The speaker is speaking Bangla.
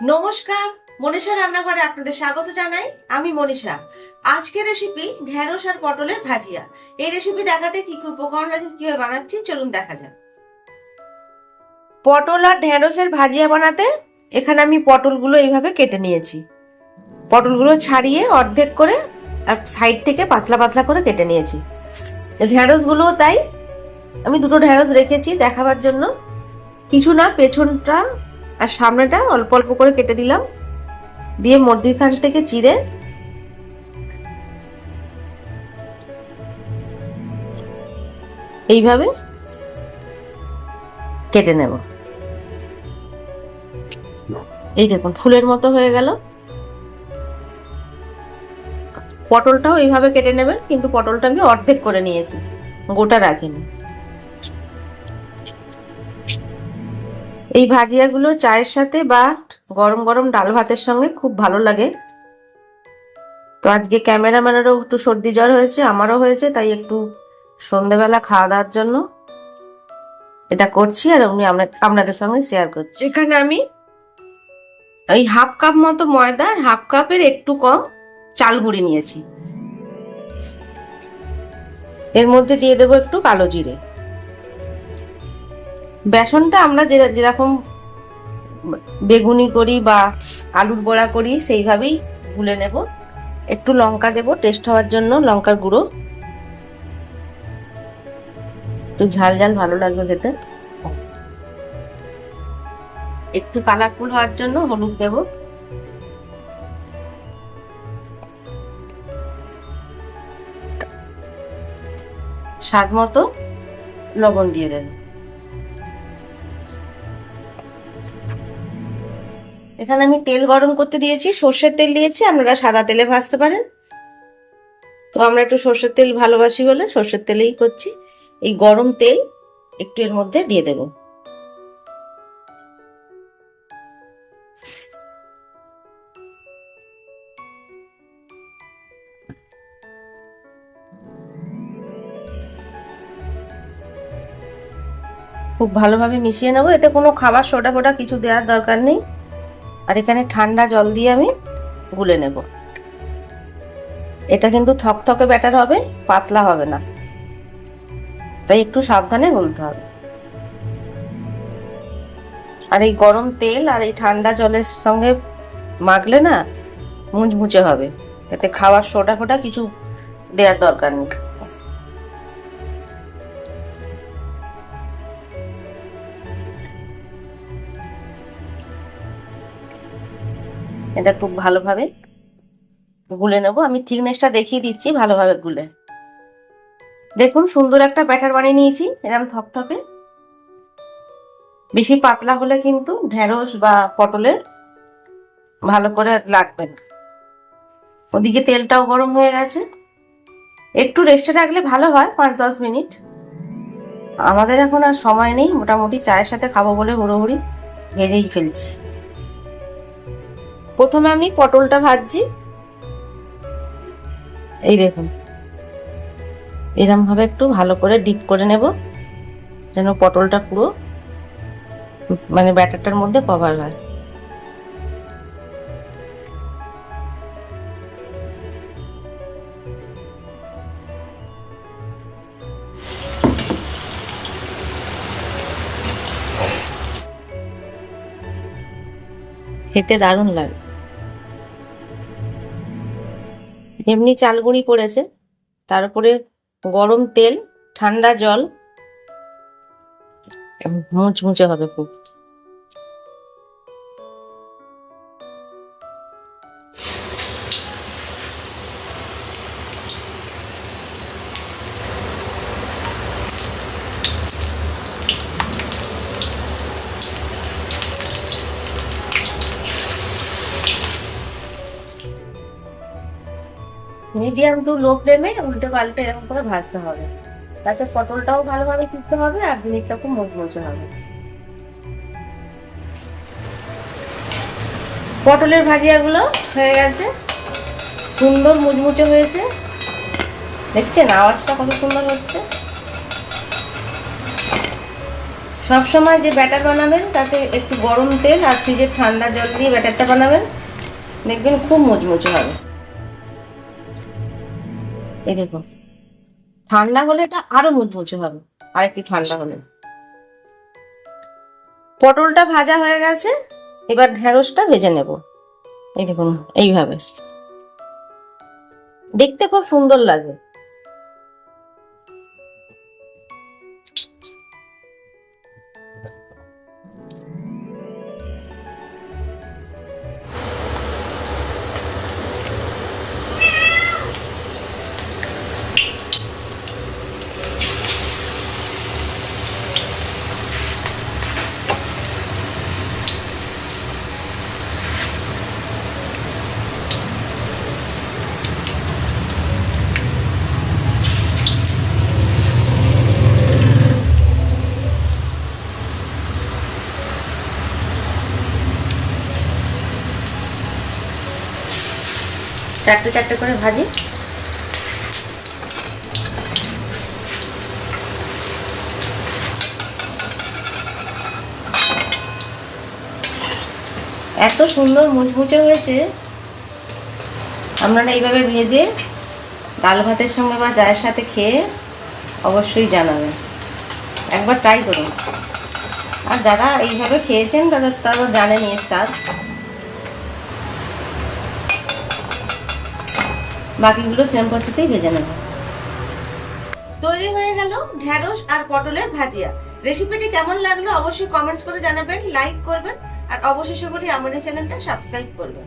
নমস্কার, মনীষা রান্নাঘরে আপনাদের স্বাগত জানাই। আমি মনীষা। আজকের রেসিপি ঢেঁড়স আর পটলের ভাজিয়া। এই রেসিপি দেখাতে কি কি উপকরণ লাগে, কীভাবে বানাচ্ছি, চলুন দেখা যাক। পটল আর ঢেঁড়সের ভাজিয়া বানাতে এখানে আমি পটলগুলো এইভাবে কেটে নিয়েছি। পটলগুলো ছাড়িয়ে অর্ধেক করে আর সাইড থেকে পাতলা পাতলা করে কেটে নিয়েছি। ঢেঁড়সগুলোও তাই আমি দুটো ঢেঁড়স রেখেছি দেখাবার জন্য। কিছু না, পেছনটা আর সামনেটা অল্প অল্প করে কেটে দিলাম। দিয়ে মধ্যিখান থেকে চিড়ে এইভাবে কেটে নেব। এই দেখুন, ফুলের মতো হয়ে গেল। পটলটাও এইভাবে কেটে নেবেন, কিন্তু পটলটা আমি অর্ধেক করে নিয়েছি, গোটা রাখিনি। এই ভাজিয়াগুলো চায়ের সাথে বা গরম গরম ডাল ভাতের সঙ্গে খুব ভালো লাগে। তো আজকে ক্যামেরাম্যানেরও একটু সর্দি জ্বর হয়েছে আমারও হয়েছে তাই একটু সন্ধেবেলা খাওয়া দাওয়ার জন্য এটা করছি আর আমি আপনাদের সঙ্গে শেয়ার করছি। এখানে আমি ওই হাফ কাপ মতো ময়দা আর হাফ কাপের একটু কম চাল গুঁড়ি নিয়েছি। এর মধ্যে দিয়ে দেবো একটু কালো জিরে। বেসনটা আমরা যে যেরকম বেগুনি করি বা আলুর বড়া করি, সেইভাবেই গুলে নেব। একটু লঙ্কা দেব টেস্ট হওয়ার জন্য লঙ্কার গুঁড়ো। একটু ঝাল ঝাল ভালো লাগবে খেতে। একটু কালারফুল হওয়ার জন্য হলুদ দেব। স্বাদ মতো লবণ দিয়ে দেবেন এখানে আমি তেল গরম করতে দিয়েছি, সর্ষের তেল দিয়েছি, আপনারা সাদা তেলে ভাজতে পারেন। তো আমরা একটু সর্ষের তেল ভালোবাসি বলে সর্ষের তেলেই করছি। এই গরম তেল একটু এর মধ্যে দিয়ে দেব। খুব ভালোভাবে মিশিয়ে নেব। এতে কোনো খাবার সোডা ফোটা কিছু দেওয়ার দরকার নেই। আর এখানে ঠান্ডা জল দিয়ে আমি গুলে নেব। এটা কিন্তু থকথকে ব্যাটার হবে, পাতলা হবে না। তাই একটু সাবধানে গুলতে হবে। আর এই গরম তেল আর এই ঠান্ডা জলের সঙ্গে মাখলে না মুচমুচে হবে। এতে খাওয়ার সোডা ফোটা কিছু দেওয়ার দরকার নেই। এটা খুব ভালোভাবে গুলে নেব। আমি থিকনেসটা দেখিয়ে দিচ্ছি ভালোভাবে গুলে। দেখুন, সুন্দর একটা ব্যাটার বানিয়ে নিয়েছি এরকম থকথকে। বেশি পাতলা হলে কিন্তু ঢেঁড়স বা পটলে ভালো করে লাগবে না। ওদিকে তেলটাও গরম হয়ে গেছে। একটু রেস্টে রাখলে ভালো হয়, পাঁচ দশ মিনিট। আমাদের এখন আর সময় নেই, মোটামুটি চায়ের সাথে খাব বলে হুড়োহুড়ি ভেজেই ফেলছি। প্রথমে আমি পটলটা ভাজছি। এই দেখুন। এরম ভাবে একটু ভালো করে ডিপ করে নেব, যেন পটলটা পুরো মানে ব্যাটারটার মধ্যে কভার হয়। খেতে দারুণ লাগে। এমনি চালগুড়ি পড়েছে তারপরে গরম তেল ঠান্ডা জল মুচমুচে হবে খুব। মিডিয়াম টু লো ফ্লেমে উল্টে পাল্টে এরকম করে ভাজতে হবে। তাতে পটলটাও ভালোভাবে সিদ্ধ হবে আর জিনিসটা খুব মচমচে হবে। পটলের ভাজিয়াগুলো হয়ে গেছে। সুন্দর মুচমুচে হয়েছে। দেখছেন? আওয়াজটা কত সুন্দর হচ্ছে। সবসময় যে ব্যাটার বানাবেন, তাতে একটু গরম তেল আর ফ্রিজের ঠান্ডা জল দিয়ে ব্যাটারটা বানাবেন, দেখবেন খুব মুচমুচে হবে। এই দেখুন ঠান্ডা হলে এটা আরও মুচমুচে হবে। আর একটু ঠান্ডা হলে। পটলটা ভাজা হয়ে গেছে। এবার ঢেঁড়সটা ভেজে নেব। এই দেখুন, এইভাবে। দেখতে খুব সুন্দর লাগে। চারটে চারটে করে ভাজি। এত সুন্দর মুচমুচে হয়েছে। আপনারা এইভাবে ভেজে ডাল ভাতের সঙ্গে বা চায়ের সাথে খেয়ে অবশ্যই জানাবেন। একবার ট্রাই করুন। আর যারা এইভাবে খেয়েছেন, তাদের তারা জানেন এর স্বাদ। বাকিগুলো সেম প্রসেসেই ভেজে নেব। তৈরি হয়ে গেল ঢ্যাঁড়স আর পটলের ভাজিয়া। রেসিপিটি কেমন লাগল অবশ্যই কমেন্টস করে জানাবেন লাইক করবেন, আর অবশেষে বলি এই চ্যানেলটা সাবস্ক্রাইব করবেন।